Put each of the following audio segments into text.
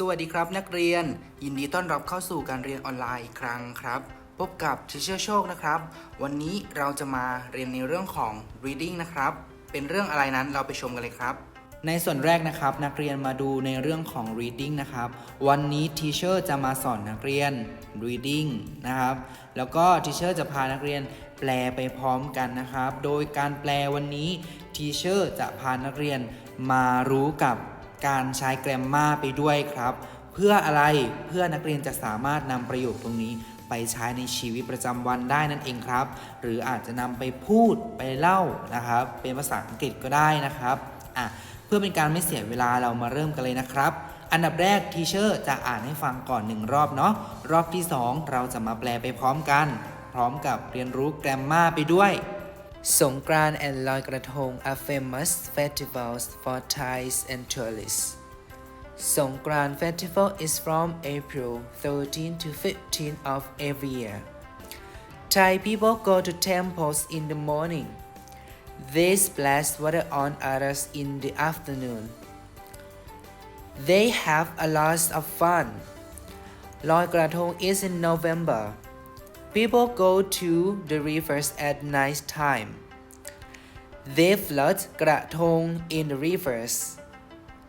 สวัสดีครับนักเรียน ยินดีต้อนรับเข้าสู่การเรียนออนไลน์อีกครั้งครับ พบกับทิเชอร์โชคนะครับ วันนี้เราจะมาเรียนในเรื่องของ reading นะครับ เป็นเรื่องอะไรนั้นเราไปชมกันเลยครับ ในส่วนแรกนะครับนักเรียนมาดูในเรื่องของ reading นะครับ วันนี้ทีเชอร์จะมาสอนนักเรียน reading นะครับ แล้วก็ทีเชอร์จะพานักเรียนแปลไปพร้อมกันนะครับ โดยการแปลวันนี้ทีเชอร์จะพานักเรียนมารู้กับ การใช้แกรมมาไปด้วยครับ เพื่ออะไรเพื่อนักเรียนจะสามารถนำประโยคตรงนี้ไปใช้ในชีวิตประจำวันได้นั่นเองครับ หรืออาจจะนำไปพูดไปเล่านะครับ เป็นภาษาอังกฤษก็ได้นะครับอะเพื่อเป็นการไม่เสียเวลาเรามาเริ่มกันเลยนะครับ อันดับแรกทีเชอร์จะอ่านให้ฟังก่อนหนึ่งรอบเนาะรอบที่ 2 เราจะมาแปลไปพร้อมกัน พร้อมกับเรียนรู้แกรมมาไปด้วย Songkran and Loi Krathong are famous festivals for Thais and tourists. Songkran festival is from April 13 to 15 of every year. Thai people go to temples in the morning. They splash water on others in the afternoon. They have a lot of fun. Loi Krathong is in November. People go to the rivers at night time. They float krathong in the rivers.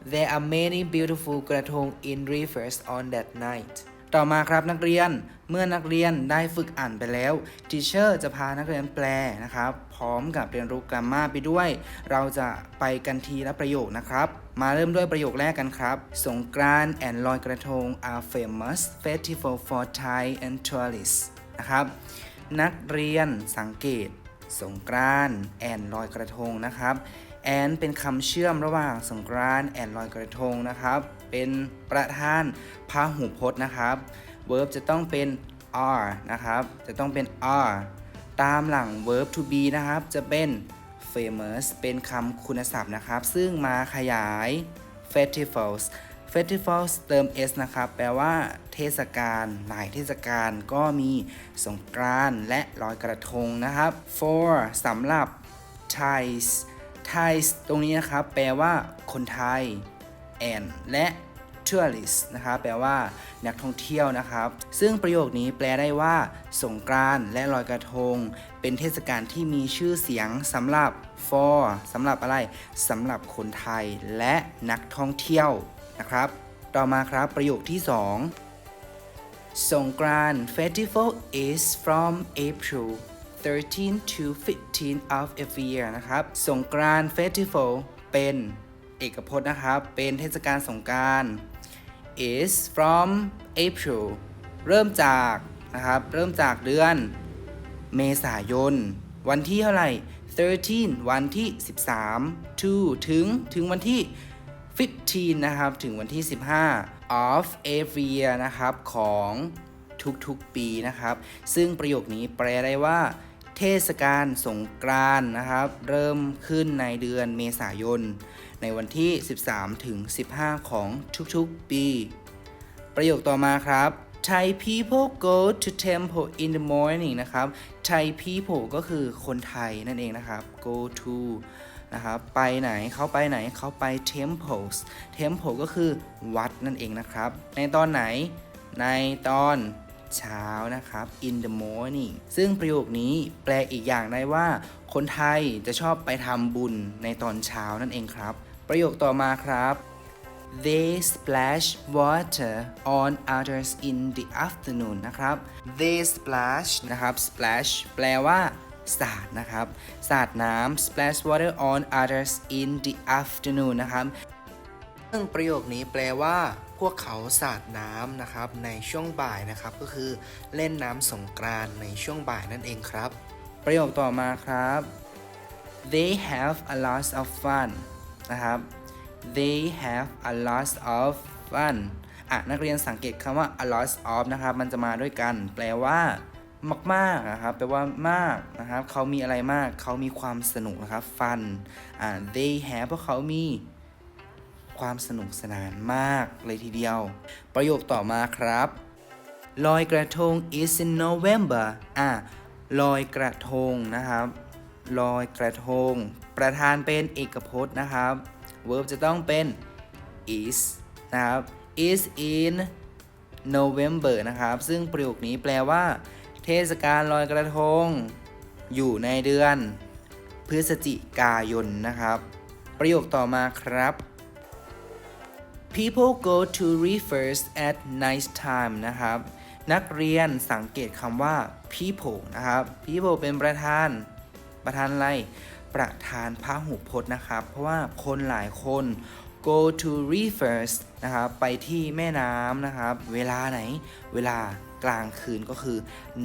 There are many beautiful krathong in rivers on that night. ต่อมาครับนักเรียนเมื่อนักเรียนได้ฝึกอ่านไปแล้วทีเชอร์จะพานักเรียนแปลนะครับ พร้อมกับเรียนรู้กราฟมาไปด้วย เราจะไปกันทีละประโยคนะครับ มาเริ่มด้วยประโยคแรกกันครับ สงกรานต์ and ลอยกระทง are famous festival for Thai and tourists นะครับ นักเรียนสังเกต สงกรานต์แอนลอยกระทงนะครับแอนเป็นคำเชื่อมระหว่างสงกรานต์แอนลอยกระทงนะครับ เป็นประธานพาหูพจน์นะครับ verb จะต้องเป็น are นะครับ จะต้องเป็น are ตามหลัง verb to be นะครับ จะเป็น famous เป็นคำคุณศัพท์นะครับ ซึ่งมาขยาย festivals festivals เติม s นะครับ แปลว่าเทศกาล หลายเทศกาลก็มีสงกรานต์และลอยกระทงนะครับ for สำหรับ Thais Thais ตรงนี้นะครับ แปลว่าคนไทย and และ tourist นะครับ แปลว่านักท่องเที่ยวนะครับ ซึ่งประโยคนี้แปลได้ว่า สงกรานต์และลอยกระทง เป็นเทศกาลที่มีชื่อเสียงสำหรับ for สำหรับอะไรสำหรับคนไทยและนักท่องเที่ยว นะครับ ต่อมาครับประโยคที่ 2 สงกราน festival is from April 13 to 15 of every year นะครับ สงกราน festival เป็นเอกพจน์นะครับ เป็นเทศกาลสงกรานต์ is from April เริ่มจากนะครับ เริ่มจากเดือนเมษายน วันที่เท่าไหร่ 13 วันที่ 13 to ถึง ถึงวันที่ 15 นะครับ ถึงวันที่ 15 of every year นะครับ ของทุกๆปีนะครับ ซึ่งประโยคนี้แปลได้ว่าเทศกาลสงกรานต์นะครับ เริ่มขึ้นในเดือนเมษายน ในวันที่ 13 ถึง 15 ของทุกๆปี ประโยคต่อมาครับ Thai people go to temple in the morning นะครับ Thai people ก็คือคนไทยนั่นเองนะครับ go to นะครับ ไปไหนเขาไปไหนเขาไป temples temple ก็คือวัดนั่นเองนะครับ ในตอนไหนในตอนเช้านะครับ in the morning ซึ่งประโยคนี้แปลอีกอย่างได้ว่า คนไทยจะชอบไปทำบุญในตอนเช้านั่นเองครับ ประโยคต่อมาครับ They splash water on others in the afternoon นะครับ They splash นะครับ splash แปลว่า สาดนะครับ สาดน้ำ splash water on others in the afternoon นะครับซึ่งประโยคนี้แปลว่า พวกเขาสาดน้ำนะครับ ในช่วงบ่ายนะครับ ก็คือเล่นน้ำสงกรานต์ในช่วงบ่ายนั่นเองครับ ประโยคต่อมาครับ they have a lot of fun นะครับ they have a lot of fun อะนักเรียนสังเกตคำว่า a lot of นะครับ มันจะมาด้วยกัน แปลว่า มากๆนะครับแปลว่ามากนะครับเขามีอะไรมากเขามีความสนุกนะครับ fun อ่า they have เพราะเขามีความสนุกสนานมากเลยทีเดียว ประโยคต่อมาครับ ลอยกระทง is in November อะลอยกระทงนะครับ ลอยกระทง ประธานเป็นเอกพจน์นะครับ verb จะต้องเป็น is นะครับ is in November นะครับ ซึ่งประโยคนี้แปลว่า เทศกาลลอยกระทง อยู่ในเดือน พฤศจิกายนนะครับ ประโยคต่อมาครับ People go to reefers at night time นะครับ นักเรียนสังเกตคำว่า people นะครับ people เป็นประธาน ประธานอะไร ประธานพหูพจน์นะครับ เพราะว่าคนหลายคน go to reefers นะครับ ไปที่แม่น้ำนะครับ เวลาไหน เวลา กลางคืนก็คือ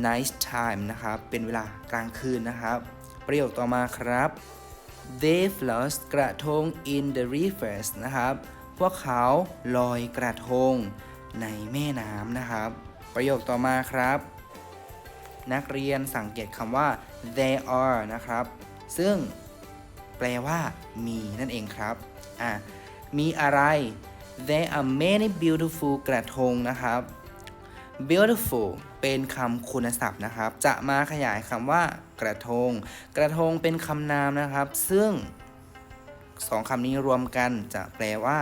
night time นะครับ เป็นเวลากลางคืนนะครับ ประโยคต่อมาครับ They float กระทง in the rivers นะครับ พวกเขาลอยกระทงในแม่น้ำนะครับ ประโยคต่อมาครับ นักเรียนสังเกตคำว่า they are นะครับ ซึ่งแปลว่า มีนั่นเองครับอะมีอะไร there are many beautiful กระทงนะครับ beautiful เป็นคำคุณศัพท์นะครับ จะมาขยายคำว่ากระทง กระทงเป็นคำนามนะครับ ซึ่งสองคำนี้รวมกันจะแปลว่า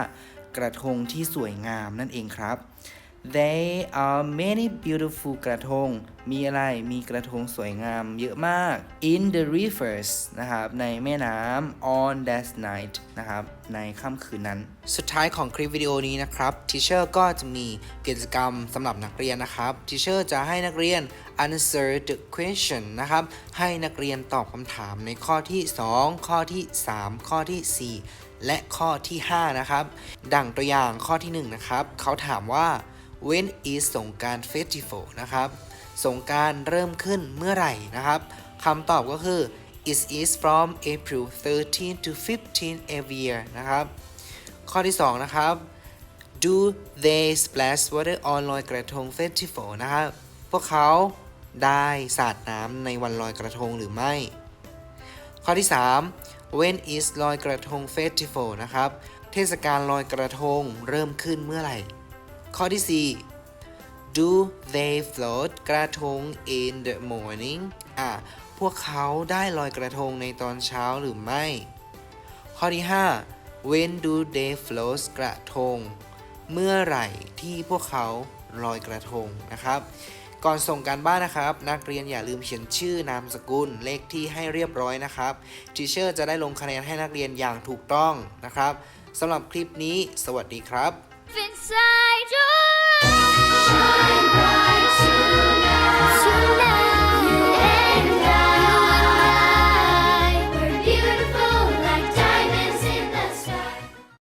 กระทงที่สวยงามนั่นเองครับ There are many beautiful กระทง มีอะไร มีกระทงสวยงามเยอะมาก in the rivers นะครับ ในแม่น้ำ on that night นะครับ ในค่ำคืนนั้น สุดท้ายของคลิปวิดีโอนี้นะครับทีเชอร์ก็จะมีกิจกรรมสำหรับนักเรียนนะครับทีเชอร์จะให้นักเรียน answer the question นะครับ ให้นักเรียนตอบคำถามในข้อที่ 2 ข้อที่ 3 ข้อที่ 4 และข้อที่ 5 นะครับ ดังตัวอย่างข้อที่ 1 นะครับ เขาถามว่า when is สงการ festival นะครับ สงการเริ่มขึ้นเมื่อไหร่นะครับคำตอบก็คือ it is from April 13 to 15 every year นะครับ ข้อที่ 2 นะครับ do they splash water on ลอยกระทง festival นะครับ พวกเขาได้สาดน้ำในวันลอยกระทงหรือไม่ ข้อที่ 3 when is ลอยกระทง festival นะครับ เทศกาลลอยกระทงเริ่มขึ้นเมื่อไหร่ ข้อที่ 4 do they float กระทง in the morning อะ พวกเขาได้ลอยกระทงในตอนเช้าหรือไม่ ข้อที่ 5 when do they float กระทง เมื่อไหร่ที่พวกเขาลอยกระทงนะครับ ก่อนส่งการบ้านนะครับ นักเรียนอย่าลืมเขียนชื่อนามสกุลเลขที่ให้เรียบร้อยนะครับทีเชอร์จะได้ลงคะแนนให้นักเรียนอย่างถูกต้องนะครับสำหรับคลิปนี้ สวัสดีครับ inside your eyes.